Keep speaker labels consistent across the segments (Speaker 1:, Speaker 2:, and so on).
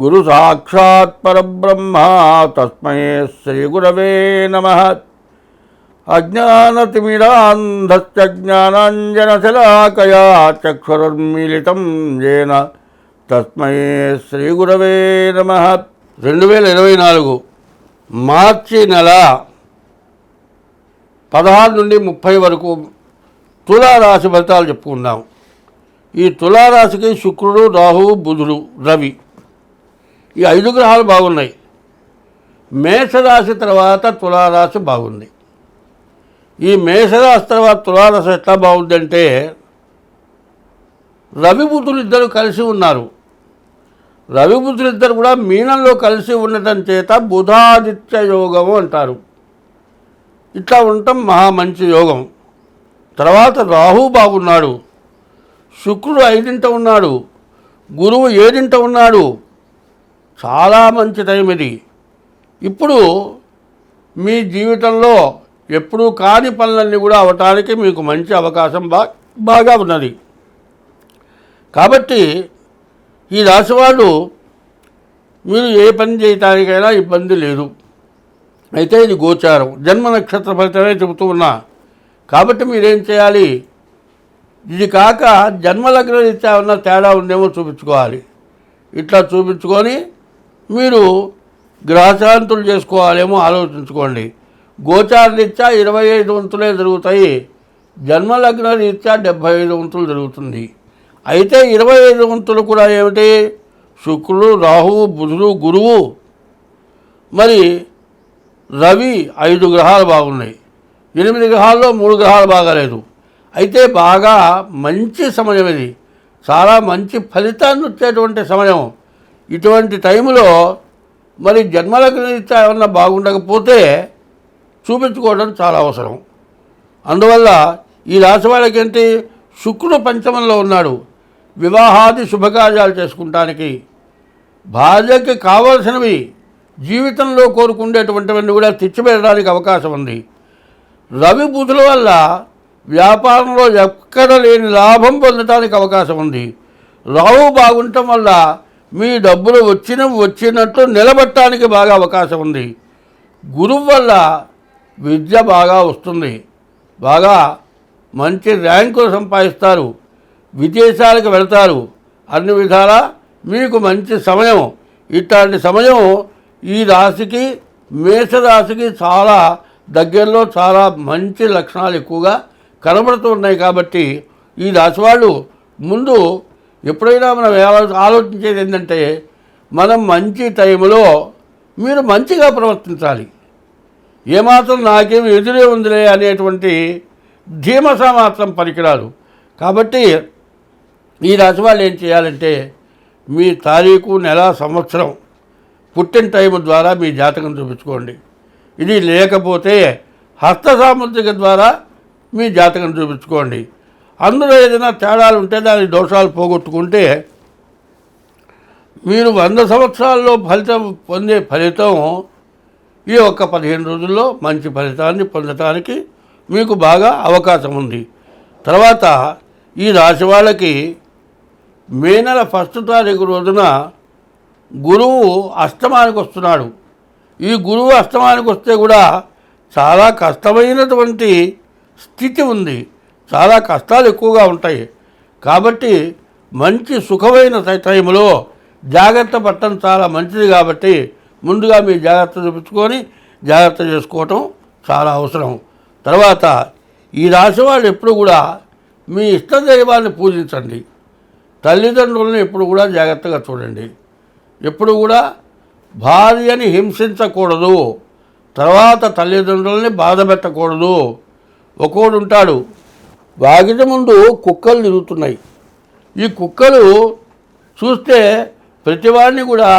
Speaker 1: గురు సాక్షాత్ పరబ్రహ్మ తస్మై శ్రీగురవే నమ. అజ్ఞానతిమిరాంధశ్చజ్ఞానాంజనశలాకయా చక్షురుర్మిళితం ఏన తస్మై శ్రీగురవే నమ. రెండు వేల ఇరవై నాలుగు మార్చి నెల పదహారు నుండి ముప్పై వరకు తులారాశి ఫలితాలు చెప్పుకుందాం. ఈ తులారాశికి శుక్రుడు రాహువు బుధుడు రవి ఈ ఐదు గ్రహాలు బాగున్నాయి. మేషరాశి తర్వాత తులారాశి బాగుంది. ఈ మేషరాశి తర్వాత తులారాశి ఎట్లా బాగుందంటే రవి బుధులు ఇద్దరు కలిసి ఉన్నారు. రవిబుద్ధులు ఇద్దరు కూడా మీనంలో కలిసి ఉండటం చేత బుధాదిత్య యోగము అంటారు. ఇట్లా ఉండటం మహా మంచి యోగం. తర్వాత రాహు బాగున్నాడు. శుక్రుడు ఐదింట ఉన్నాడు. గురువు ఏడింట ఉన్నాడు. చాలా మంచి టైం ఇది. ఇప్పుడు మీ జీవితంలో ఎప్పుడూ కాని పనులన్నీ కూడా అవటానికి మీకు మంచి అవకాశం బా బాగా ఉన్నది. కాబట్టి ఈ రాశివాళ్ళు మీరు ఏ పని చేయటానికైనా ఇబ్బంది లేదు. అయితే ఇది గోచారం. జన్మ నక్షత్ర ఫలితమే చెబుతూ ఉన్నా. కాబట్టి మీరేం చేయాలి? ఇది కాక జన్మలగ్న రీత్యా ఉన్న తేడా ఉందేమో చూపించుకోవాలి. ఇట్లా చూపించుకొని మీరు గ్రహశాంతులు చేసుకోవాలేమో ఆలోచించుకోండి. గోచార రీత్యా ఇరవై ఐదు వంతులే జరుగుతాయి. జన్మలగ్న రీత్యా డెబ్భై ఐదు వంతులు జరుగుతుంది. అయితే ఇరవై ఐదు వంతులు కూడా ఏమిటి? శుక్రుడు రాహువు బుధుడు గురువు. మరి రవి ఐదు గ్రహాలు బాగున్నాయి. ఎనిమిది గ్రహాల్లో మూడు గ్రహాలు బాగాలేదు. అయితే బాగా మంచి సమయం ఇది. చాలా మంచి ఫలితాన్ని వచ్చేటువంటి సమయం. ఇటువంటి టైంలో మరి జన్మలకు రీత్యా ఏమన్నా బాగుండకపోతే చూపించుకోవడం చాలా అవసరం. అందువల్ల ఈ రాశి వాళ్ళకి శుక్రుడు పంచమంలో ఉన్నాడు. వివాహాది శుభకార్యాలు చేసుకుంటానికి. భార్యకి కావలసినవి జీవితంలో కోరుకునేటువంటివన్నీ కూడా తెచ్చిపెట్టడానికి అవకాశం ఉంది. రవి బుధుల వల్ల వ్యాపారంలో ఎక్కడ లేని లాభం పొందడానికి అవకాశం ఉంది. రావు బాగుండటం వల్ల మీ డబ్బులు వచ్చిన వచ్చినట్టు నిలబట్టడానికి బాగా అవకాశం ఉంది. గురువు వల్ల విద్య బాగా వస్తుంది. బాగా మంచి ర్యాంకులు సంపాదిస్తారు. విదేశాలకు వెళతారు. అన్ని విధాలా మీకు మంచి సమయం. ఇట్లాంటి సమయం ఈ రాశికి మేషరాశికి చాలా దగ్గరలో చాలా మంచి లక్షణాలు ఎక్కువగా కనబడుతున్నాయి కాబట్టి ఈ రాశి వాళ్ళు ముందు ఎప్పుడైనా మనం ఆలోచించేది ఏంటంటే మనం మంచి టైంలో మీరు మంచిగా ప్రవర్తించాలి. ఏమాత్రం నాకేం ఎదురే ఉందిలే అనేటువంటి ధీమస మాత్రం పనికిరాదు. కాబట్టి ఈ రాశి వాళ్ళు ఏం చేయాలంటే మీ తారీఖు నెల సంవత్సరం పుట్టిన టైం ద్వారా మీ జాతకం చూపించుకోండి. ఇది లేకపోతే హస్త సాముద్రిక ద్వారా మీ జాతకం చూపించుకోండి. అందులో ఏదైనా తేడాలు ఉంటే దాని దోషాలు పోగొట్టుకుంటే మీరు వంద సంవత్సరాల్లో ఫలితం పొందే ఫలితం ఈ ఒక్క పదిహేను రోజుల్లో మంచి ఫలితాన్ని పొందటానికి మీకు బాగా అవకాశం ఉంది. తర్వాత ఈ రాశి వాళ్ళకి మే నెల ఫస్ట్ తారీఖు రోజున గురువు అష్టమానికి వస్తున్నాడు. ఈ గురువు అష్టమానికి వస్తే కూడా చాలా కష్టమైనటువంటి స్థితి ఉంది. చాలా కష్టాలు ఎక్కువగా ఉంటాయి. కాబట్టి మంచి సుఖమైన టైంలో జాగ్రత్త పట్టడం చాలా మంచిది కాబట్టి ముందుగా మీ జాగ్రత్త చూపించుకొని జాగ్రత్త చేసుకోవటం చాలా అవసరం. తర్వాత ఈ రాశి వాళ్ళు ఎప్పుడు కూడా మీ ఇష్ట దైవాన్ని పూజించండి. తల్లిదండ్రులను ఎప్పుడు కూడా జాగ్రత్తగా చూడండి. ఎప్పుడు కూడా భార్యని హింసించకూడదు. తర్వాత తల్లిదండ్రులని బాధ పెట్టకూడదు. ఒకడు ఉంటాడు వాగిట ముందు కుక్కలు తిరుగుతున్నాయి. ఈ కుక్కలు చూస్తే ప్రతివాడిని కూడా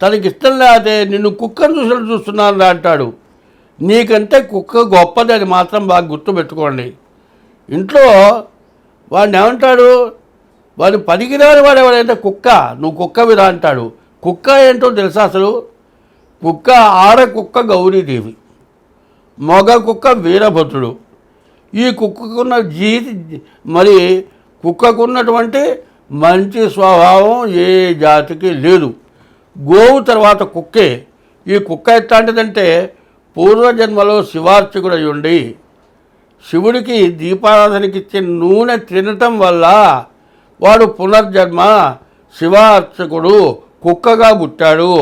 Speaker 1: తనకి ఇష్టం లేకపోతే నిన్ను కుక్కను చూసినట్టు చూస్తున్నాను అంటాడు. నీకంటే కుక్క గొప్పది అది మాత్రం బాగా గుర్తుపెట్టుకోండి ఇంట్లో వాడిని ఏమంటాడు? వాడు పనికిరాని వాడు ఎవడంటే కుక్క నువ్వు కుక్క విరా అంటాడు. కుక్క ఏంటో తెలుసా అసలు? కుక్క ఆడ కుక్క గౌరీదేవి మగ కుక్క వీరభద్రుడు. ఈ కుక్కకున్న జీతి మరి కుక్కకున్నటువంటి మంచి స్వభావం ఏ జాతికి లేదు. గోవు తర్వాత కుక్కే. ఈ కుక్క ఎట్లాంటిదంటే పూర్వజన్మలో శివార్చకుడు అయి ఉండి శివుడికి దీపారాధనకి ఇచ్చే నూనె తినటం వల్ల వాడు పునర్జన్మ శివార్చకుడు కుక్కగా పుట్టాడు.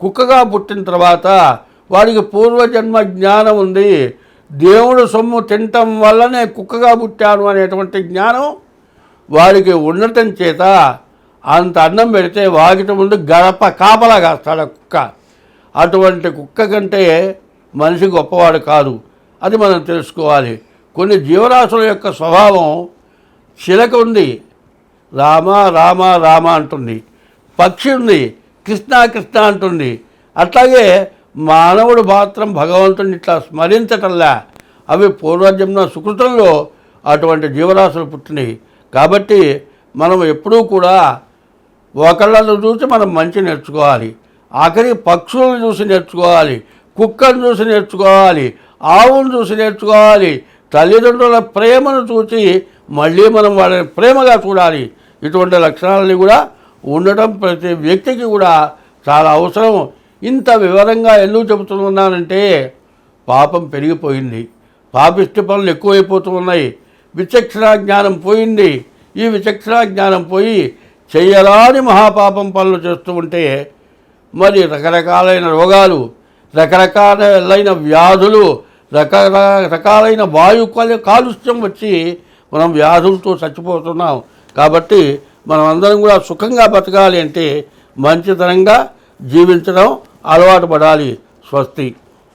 Speaker 1: కుక్కగా పుట్టిన తర్వాత వాడికి పూర్వజన్మ జ్ఞానం ఉంది దేవుడు సొమ్ము తినటం వల్లనే కుక్కగా పుట్టాను అనేటువంటి జ్ఞానం వాడికి ఉండటం చేత అంత అన్నం పెడితే వాకిట ముందు గడప కాపలా కాస్తాడు ఆ కుక్క. అటువంటి కుక్క కంటే మనిషి గొప్పవాడు కాదు. అది మనం తెలుసుకోవాలి. కొన్ని జీవరాశుల యొక్క స్వభావం చిలక ఉంది. రామ రామ రామ అంటుంది. పక్షి ఉంది. కృష్ణ కృష్ణ అంటుంది. అట్లాగే మానవుడు మాత్రం భగవంతుని ఇట్లా స్మరించటంలా. అవి పూర్వజన్మ సుకృతంలో అటువంటి జీవరాశులు పుట్టినాయి కాబట్టి మనం ఎప్పుడూ కూడా ఒకళ్ళను చూసి మనం మంచి నేర్చుకోవాలి. ఆఖరి పక్షులను చూసి నేర్చుకోవాలి. కుక్కను చూసి నేర్చుకోవాలి. ఆవును చూసి నేర్చుకోవాలి. తల్లిదండ్రుల ప్రేమను చూసి మళ్ళీ మనం వాళ్ళని ప్రేమగా చూడాలి. ఇటువంటి లక్షణాలని కూడా ఉండటం ప్రతి వ్యక్తికి కూడా చాలా అవసరం. ఇంత వివరంగా ఎందుకు చెబుతున్నానంటే పాపం పెరిగిపోయింది. పాపిష్టి పనులు ఎక్కువైపోతూ ఉన్నాయి. విచక్షణ జ్ఞానం పోయింది. ఈ విచక్షణ జ్ఞానం పోయి చెయ్యరాని మహాపాపం పనులు చేస్తూ ఉంటే మరి రకరకాలైన రోగాలు రకరకాలైన వ్యాధులు రకరకాలైన వాయు కాలుష్యం వచ్చి మనం వ్యాధులతో చచ్చిపోతున్నాం. కాబట్టి మనం అందరం కూడా సుఖంగా బతకాలి అంటే మంచితనంగా జీవించడం అలవాటు పడాలి స్వస్తి.